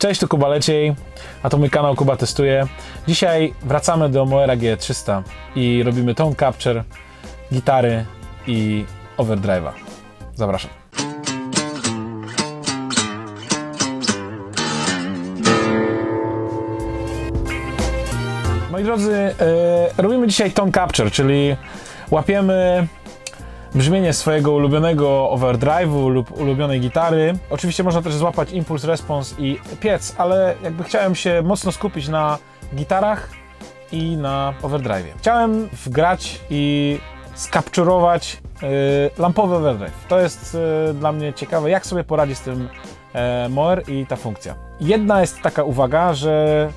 Cześć, tu Kuba Leciej, a to mój kanał Kuba Testuje. Dzisiaj wracamy do Moera G300 i robimy tone capture, gitary i overdrive'a. Zapraszam. Moi drodzy, e, robimy dzisiaj tone capture, czyli łapiemy brzmienie swojego ulubionego overdrive'u lub ulubionej gitary. Oczywiście można też złapać impuls, respons i piec, ale jakby chciałem się mocno skupić na gitarach i na overdrive'ie. Chciałem wgrać i skapczurować y, lampowy overdrive. To jest y, dla mnie ciekawe, jak sobie poradzi z tym e, Moer i ta funkcja. Jedna jest taka uwaga, że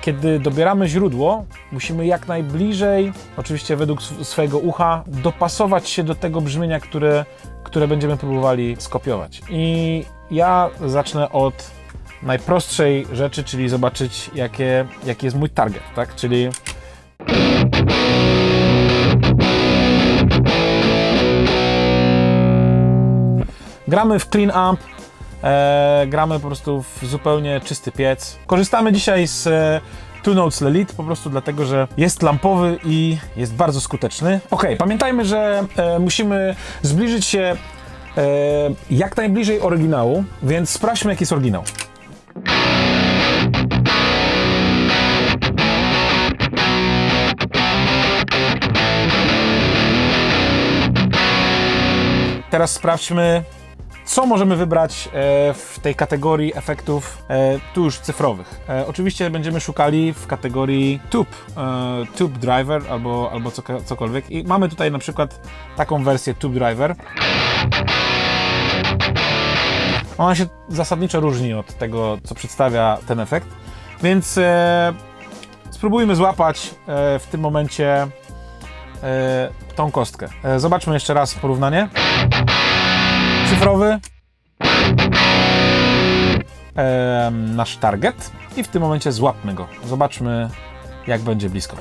kiedy dobieramy źródło, musimy jak najbliżej, oczywiście według sw- swojego ucha, dopasować się do tego brzmienia, które, które będziemy próbowali skopiować. I ja zacznę od najprostszej rzeczy, czyli zobaczyć, jakie, jaki jest mój target, tak? Czyli Gramy w clean amp, e, gramy po prostu w zupełnie czysty piec. Korzystamy dzisiaj z e, Two Notes Elite po prostu dlatego, że jest lampowy i jest bardzo skuteczny. Ok, pamiętajmy, że e, musimy zbliżyć się e, jak najbliżej oryginału, więc sprawdźmy jaki jest oryginał. Teraz sprawdźmy, co możemy wybrać e, w tej kategorii efektów e, tu już cyfrowych. E, Oczywiście będziemy szukali w kategorii tube, tube driver albo, albo cokolwiek i mamy tutaj na przykład taką wersję tube driver. Ona się zasadniczo różni od tego, co przedstawia ten efekt, więc spróbujmy złapać w tym momencie tą kostkę. Zobaczmy jeszcze raz porównanie cyfrowy em, nasz target i w tym momencie złapmy go. Zobaczmy, jak będzie blisko.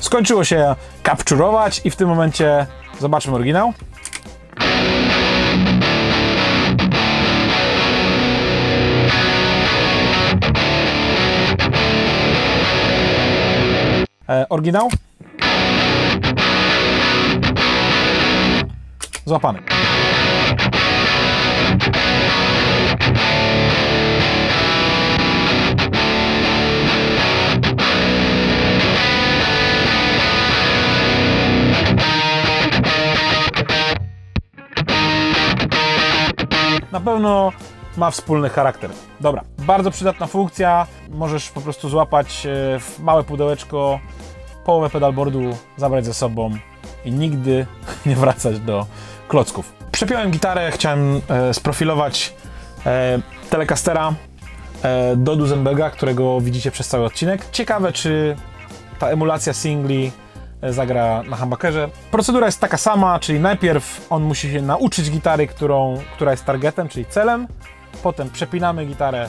Skończyło się kapczurować i w tym momencie zobaczmy oryginał. E, oryginał. Złapany. Pewno ma wspólny charakter. Dobra, bardzo przydatna funkcja. Możesz po prostu złapać e, w małe pudełeczko, połowę pedalboardu, zabrać ze sobą i nigdy nie wracać do klocków. Przepiąłem gitarę, chciałem e, sprofilować e, Telecastera e, do Duesenberga, którego widzicie przez cały odcinek. Ciekawe, czy ta emulacja singli zagra na humbuckerze. Procedura jest taka sama, czyli najpierw on musi się nauczyć gitary, którą, która jest targetem, czyli celem. Potem przepinamy gitarę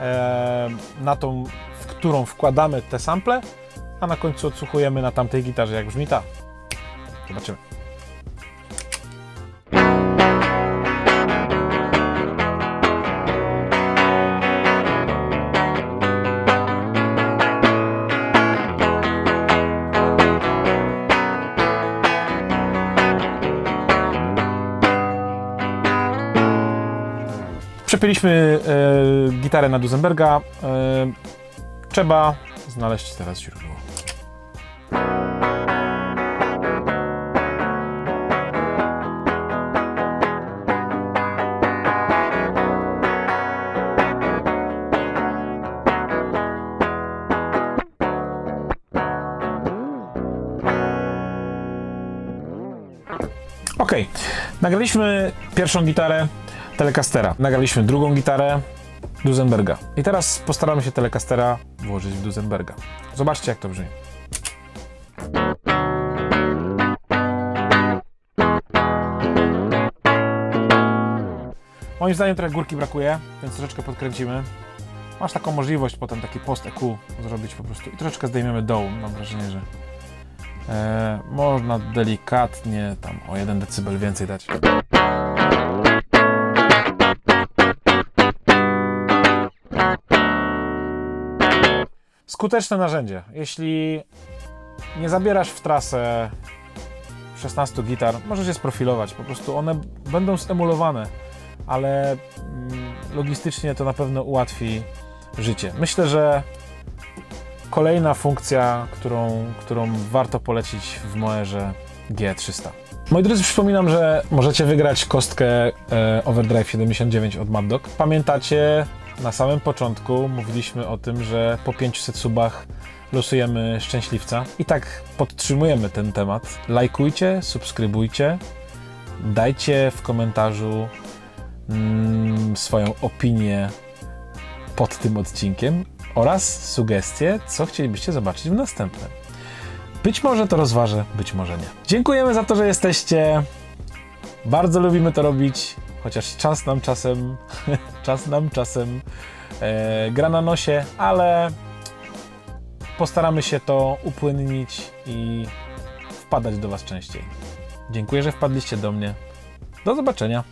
e, na tą, w którą wkładamy te sample, a na końcu odsłuchujemy na tamtej gitarze, jak brzmi ta. Zobaczymy. Przepiliśmy e, gitarę na Duesenberga. E, trzeba znaleźć teraz źródło. Ok, nagraliśmy pierwszą gitarę Telecastera, nagraliśmy drugą gitarę Duesenberga. I teraz postaramy się Telecastera włożyć w Duesenberga. Zobaczcie, jak to brzmi. Moim zdaniem trochę górki brakuje, więc troszeczkę podkręcimy. Masz taką możliwość potem taki post EQ zrobić po prostu i troszeczkę zdejmiemy dołu. Mam wrażenie, że e, można delikatnie tam o 1 dB więcej dać. Skuteczne narzędzie. Jeśli nie zabierasz w trasę 16 gitar, możesz je sprofilować. Po prostu one będą stemulowane, ale mm, logistycznie to na pewno ułatwi życie. Myślę, że kolejna funkcja, którą, którą warto polecić w Moerze G300. Moi drodzy, przypominam, że możecie wygrać kostkę e, Overdrive 79 od Mad Dog. Pamiętacie, na samym początku mówiliśmy o tym, że po 500 subach losujemy szczęśliwca. I tak podtrzymujemy ten temat. Lajkujcie, subskrybujcie, dajcie w komentarzu mm, swoją opinię pod tym odcinkiem oraz sugestie, co chcielibyście zobaczyć w następnym. Być może to rozważę, być może nie. Dziękujemy za to, że jesteście. Bardzo lubimy to robić, chociaż czas nam czasem, czas nam czasem e, gra na nosie, ale postaramy się to upłynnić i wpadać do Was częściej. Dziękuję, że wpadliście do mnie. Do zobaczenia.